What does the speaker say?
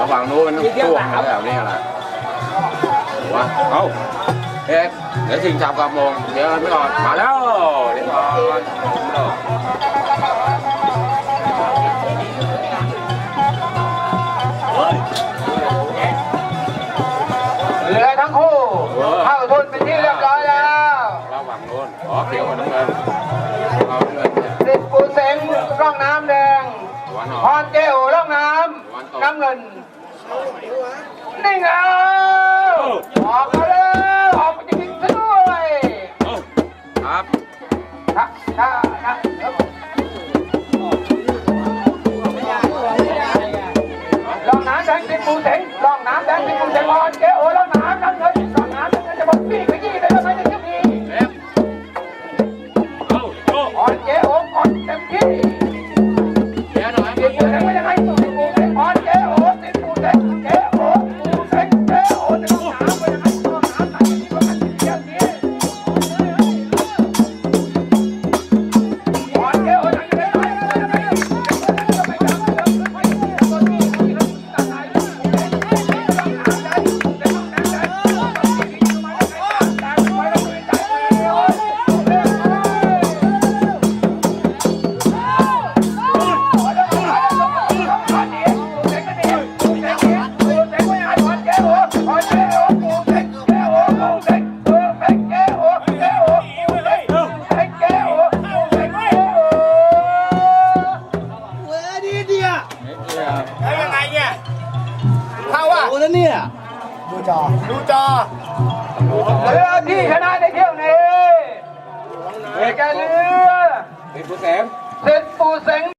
ระหว่างนู้นมันต้องช่วงแล้วแบบนี้อะไรวะเอ้าเอ๊ะเดี๋ยวชิงจับกับมงเดี๋ยวกันไปก่อนมาแล้วเดี๋ยวก่อนเหลือทั้งคู่เข้าทุนเป็นที่เรียบร้อยแล้วระหว่างนู้นอ๋อเขียวกับน้ำเงินเอาน้ำเงินเนี่ยสิบปูเสงร่องน้ำแดงหัวหนอพรเจโอร่อง น้ำน้ำเงิน นี่ไงออกมาแล้วออกมาจริงๆซะด้วย ครับถ้าถ้ แล้วยังไงเนี่ยเข้าอะโอ้แล้วเนี่ยดูจอเรือที่ชนะในเที่ยวนี้เอกเรือเป็นผู้แสงเสร็จปูเสง